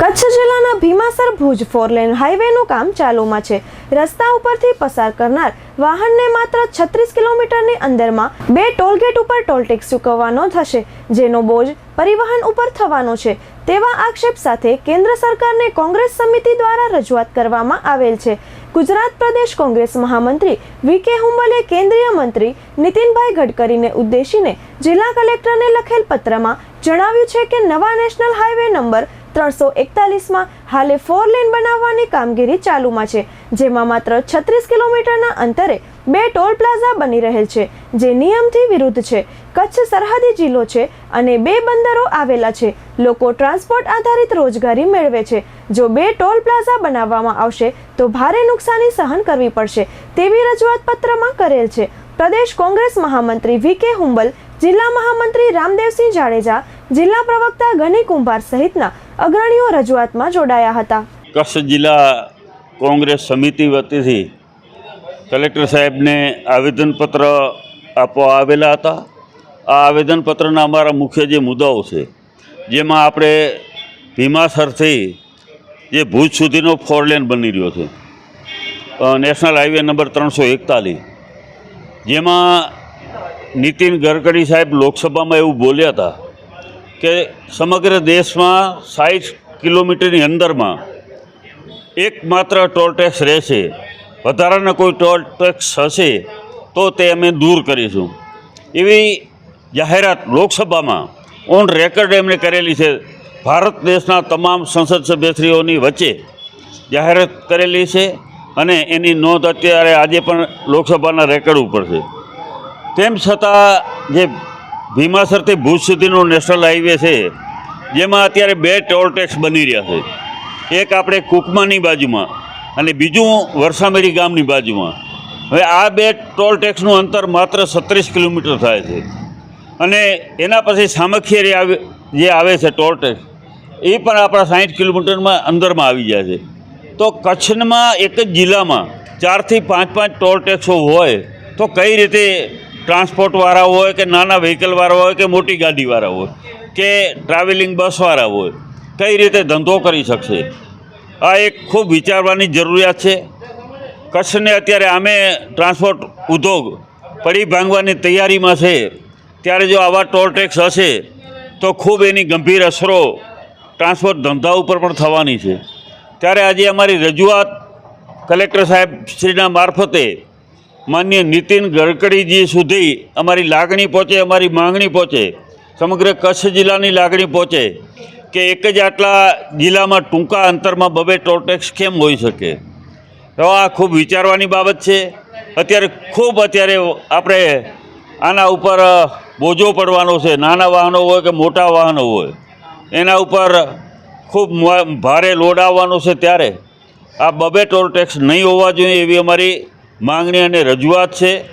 કચ્છ જિલ્લાના ભીમાસર ભુજ ફોરલેન હાઈવેનું કામ ચાલુમાં છે. રસ્તા ઉપરથી પસાર કરનાર વાહનને માત્ર છત્રીસ કિલોમીટરની અંદરમાં બે ટોલગેટ ઉપર ટોલટેક્સ ચૂકવવાનો થશે, જેનો બોજ પરિવહન ઉપર થવાનો છે. તેવા આક્ષેપ સાથે કેન્દ્ર સરકારને કોંગ્રેસ સમિતિ દ્વારા રજૂઆત કરવામાં આવેલ છે. ગુજરાત પ્રદેશ કોંગ્રેસ મહામંત્રી વી કે હુંબલે કેન્દ્રીય મંત્રી નીતિનભાઈ ગડકરીને ઉદ્દેશીને જિલ્લા કલેક્ટરને લખેલ પત્રમાં જણાવ્યું છે કે નવા નેશનલ હાઈવે નંબર ત્રણસો એકતાલીસમાં હાલે ફોર લેન બનાવવાની કામગીરી ચાલુમાં છે, જેમાં માત્ર છત્રીસ કિલોમીટરના અંતરે બે ટોલ પ્લાઝા બની રહેલ છે, જે નિયમથી વિરુદ્ધ છે. કચ્છ સરહદી જિલ્લો છે અને બે બંદરો આવેલા છે. લોકો ટ્રાન્સપોર્ટ આધારિત રોજગારી મેળવે છે. જો બે ટોલ પ્લાઝા બનાવવામાં આવશે, તો ભારે નુકસાની સહન કરવી પડશે, તેવી રજૂઆત પત્રમાં કરેલ છે. પ્રદેશ કોંગ્રેસ મહામંત્રી વી કે હુંબલ જિલ્લા મહામંત્રી રામદેવસિંહ જાડેજા, જિલ્લા પ્રવક્તા ગની કુંભાર સહિતના અગ્રણીઓ રજૂઆતમાં જોડાયા હતા. કચ્છ જિલ્લા કોંગ્રેસ સમિતિ વતીથી કલેક્ટર સાહેબને આવેદનપત્ર આપવા આવેલા હતા. આ આવેદનપત્રના અમારા મુખ્ય જે મુદ્દાઓ છે, જેમાં આપણે ભીમાસરથી જે ભુજ સુધીનો ફોર લેન બની રહ્યો છે નેશનલ હાઈવે નંબર ત્રણસો એકતાલીસ, જેમાં નીતિન ગડકરી સાહેબ લોકસભામાં એવું બોલ્યા હતા કે સમગ્ર દેશમાં સાઠ કિલોમીટરની અંદરમાં એકમાત્ર ટોલ ટેક્સ રહેશે, વધારાના કોઈ ટોલ ટેક્સ હશે તો તે અમે દૂર કરીશું. એવી જાહેરાત લોકસભામાં ઓન રેકર્ડ એમણે કરેલી છે. ભારત દેશના તમામ સંસદ સભ્યશ્રીઓની વચ્ચે જાહેરાત કરેલી છે અને એની નોંધ અત્યારે આજે પણ લોકસભાના રેકર્ડ ઉપર છે. તેમ છતાં જે ભીમાસરથી ભુજ સુધીનો નેશનલ હાઈવે છે, જેમાં અત્યારે બે ટોલ ટેક્સ બની રહ્યા છે. એક આપણે કુકમાની બાજુમાં અને બીજું વરસામેરી ગામની બાજુમાં. હવે આ બે ટોલ ટેક્સનું અંતર માત્ર છત્રીસ કિલોમીટર થાય છે. અને એના પછી સામખિયારી આવે, જે આવે છે ટોલ ટેક્સ, એ પણ આપણા સાઠ કિલોમીટરમાં અંદરમાં આવી જાય છે. તો કચ્છમાં એક જ જિલ્લામાં ચારથી પાંચ પાંચ ટોલ ટેક્સો હોય, તો કઈ રીતે ટ્રાન્સપોર્ટવાળા હોય કે નાના વ્હીકલવાળા હોય કે મોટી ગાડીવાળા હોય કે ટ્રાવેલિંગ બસવાળા હોય, કઈ રીતે ધંધો કરી શકશે? આ એક ખૂબ વિચારવાની જરૂરિયાત છે. કચ્છને અત્યારે આમે ટ્રાન્સપોર્ટ ઉદ્યોગ પડી ભાંગવાની તૈયારીમાં છે. ત્યારે જો આવા ટોલ ટેક્સ હશે, તો ખૂબ એની ગંભીર અસરો ટ્રાન્સપોર્ટ ધંધા ઉપર પણ થવાની છે. ત્યારે આજે અમારી રજૂઆત કલેક્ટર સાહેબ શ્રીના મારફતે માન્ય નીતિન ગડકરીજી સુધી અમારી લાગણી પહોંચે, અમારી માંગણી પહોંચે. સમગ્ર કચ્છ જિલ્લાની લાગણી પહોંચે કે એક જ આટલા જિલ્લામાં ટૂંકા અંતરમાં બબે ટોલ ટેક્સ કેમ હોઈ શકે? તો આ ખૂબ વિચારવાની બાબત છે. અત્યારે ખૂબ અત્યારે આપણે આના ઉપર બોજો પડવાનો છે. નાના વાહનો હોય કે મોટા વાહનો હોય, એના ઉપર ખૂબ ભારે લોડ આવવાનો છે ત્યારે. આ બબે ટોલ ટેક્સ નહીં હોવા જોઈએ એવી અમારી માંગણી અને રજૂઆત છે.